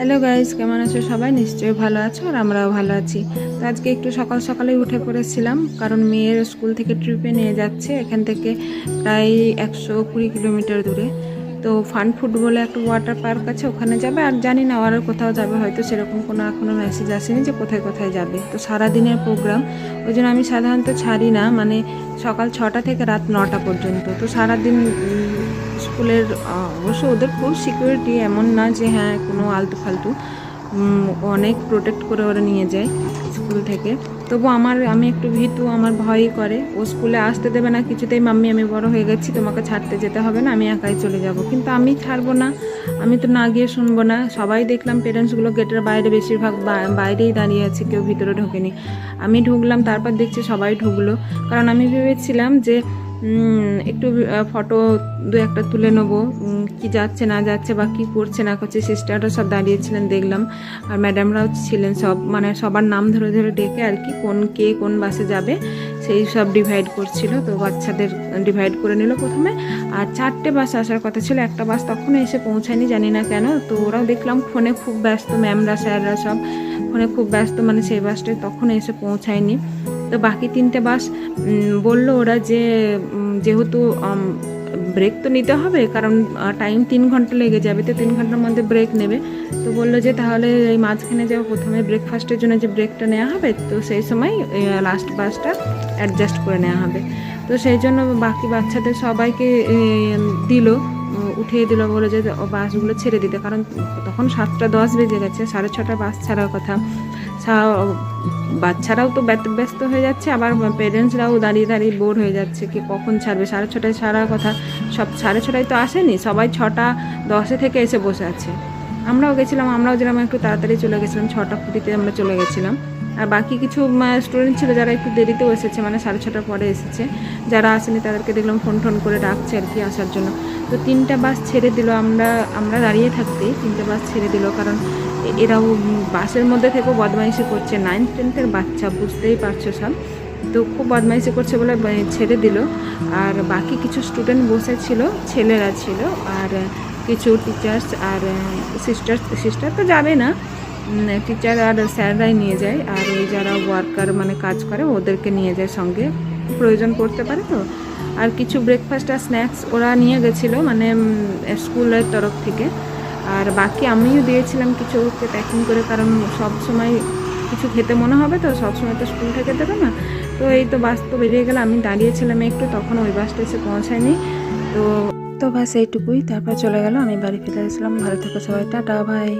Hello guys কেমন আছো সবাই? নিশ্চয়ই ভালো আছো আর আমরাও ভালো আছি। তো আজকে একটু সকাল সকালে উঠে পড়েছিলাম, কারণ মেয়ের স্কুল থেকে ট্রিপে নিয়ে যাচ্ছে, এখান থেকে প্রায় একশো কুড়ি কিলোমিটার দূরে। তো ফান ফুড বলে একটা ওয়াটার পার্ক আছে, ওখানে যাবে, আর জানি না আর কোথাও যাবে, হয়তো সেরকম কোনো এখনও মেসেজ আসেনি যে কোথায় কোথায় যাবে। তো সারাদিনের প্রোগ্রাম ওই জন্য আমি সাধারণত ছাড়ি না মানে সকাল ছটা থেকে রাত নটা পর্যন্ত। তো সারাদিন স্কুলের অবশ্য ওদের খুব সিকিউরিটি এমন না যে হ্যাঁ কোনো আলতু ফালতু অনেক প্রোটেক্ট করে ওরা নিয়ে যায় স্কুল থেকে। তবু আমার, আমি একটু ভীতু, আমার ভয়ই করে। ও স্কুলে আসতে দেবে না, কিছুতেই মাম্মি আমি বড় হয়ে গেছি, তোমাকে ছাড়তে যেতে হবে না, আমি একাই চলে যাব। কিন্তু আমি ছাড়বো না, আমি তো না গিয়ে শুনব না। সবাই দেখলাম পেরেন্টসগুলো গেটের বাইরে বেশিরভাগ বাইরেই দাঁড়িয়ে আছে, কেউ ভিতরে ঢোকেনি। আমি ঢুকলাম, তারপর দেখছি সবাই ঢুকলো। কারণ আমি ভেবেছিলাম যে একটু ফটো দু একটা তুলে নেব। কি যাচ্ছে, না যাচ্ছে বা কি করছে, না করছে সিস্টাররা সব দাঁড়িয়েছিলেন, দেখলাম। আর ম্যাডামরাও ছিলেন সব মানে সবার নাম ধরে ধরে ডেকে আর কি কোন কে কোন বাসে যাবে, সেই সব ডিভাইড করছিল। তো বাচ্চাদের ডিভাইড করে নিল প্রথমে। আর চারটে বাস আসার কথা ছিল, একটা বাস তখনও এসে পৌঁছায়নি, জানি না কেন। তো ওরাও দেখলাম ফোনে খুব ব্যস্ত ম্যামরা স্যাররা সব ফোনে খুব ব্যস্ত মানে সেই বাসটা তখন এসে পৌঁছায়নি। তো বাকি তিনটে বাস বলল ওরা যে যেহেতু ব্রেক তো নিতে হবে, কারণ টাইম তিন ঘণ্টা লেগে যাবে, তো তিন ঘণ্টার মধ্যে ব্রেক নেবে। তো বলল যে তাহলে এই মাঝখানে যে প্রথমে ব্রেকফাস্টের জন্য যে ব্রেকটা নেওয়া হবে, তো সেই সময় লাস্ট বাসটা অ্যাডজাস্ট করে নেওয়া হবে। তো সেই জন্য বাকি বাচ্চাদের সবাইকে দিল উঠিয়ে দিল বলে যে বাসগুলো ছেড়ে দিতে, কারণ তখন সাতটা দশ বেজে গেছে, সাড়ে ছটা বাস ছাড়ার কথা। বাচ্চারাও তো ব্যস্ত হয়ে যাচ্ছে, আবার পেরেন্টসরাও দাঁড়িয়ে দাঁড়িয়ে বোর হয়ে যাচ্ছে কি কখন ছাড়বে? সাড়ে ছটায় ছাড়ার কথা। সব সাড়ে ছটায় তো আসেনি, সবাই ছটা দশে থেকে এসে বসে আছে। আমরাও গেছিলাম, আমরাও যেরকম একটু তাড়াতাড়ি চলে গেছিলাম, ছটা কুড়িতে আমরা চলে গেছিলাম। আর বাকি কিছু স্টুডেন্ট ছিল যারা একটু দেরিতেও এসেছে মানে সাড়ে ছটার পরে এসেছে। যারা আসেনি তাদেরকে দেখলাম ফোন টোন করে ডাকছে আর কি আসার জন্য। তো তিনটা বাস ছেড়ে দিল আমরা আমরা দাঁড়িয়ে থাকতেই তিনটে বাস ছেড়ে দিল, কারণ এরাও বাসের মধ্যে থেকেও বদমাইশি করছে নাইন্থ টেন্থের বাচ্চা, বুঝতেই পারছ সব তো খুব বদমাইশি করছে বলে ছেড়ে দিল। আর বাকি কিছু স্টুডেন্ট বসে ছিল, ছেলেরা ছিল, আর কিছু টিচার্স আর সিস্টার সিস্টার তো যাবে না। টিচার আর স্যাররাই নিয়ে যায়, আর ওই যারা ওয়ার্কার মানে কাজ করে ওদেরকে নিয়ে যায় সঙ্গে। প্রয়োজন পড়তে পারে তো? আর কিছু ব্রেকফাস্ট আর স্ন্যাক্স ওরা নিয়ে গেছিল মানে স্কুলের তরফ থেকে। আর বাকি আমিও দিয়েছিলাম কিছু ওকে প্যাকিং করে, কারণ সব সময় কিছু খেতে মনে হবে তো, সব সময় তো স্কুল থেকে দেবে না। তো এই তো বাস তো বেরিয়ে গেলে, আমি দাঁড়িয়েছিলাম একটু, তখন ওই বাসটা এসে পৌঁছায়নি। তো তো বাস এইটুকুই, তারপর চলে গেল, আমি বাড়ি ফিরে গেছিলাম ভালো থেকো সবাই, টাটা ভাই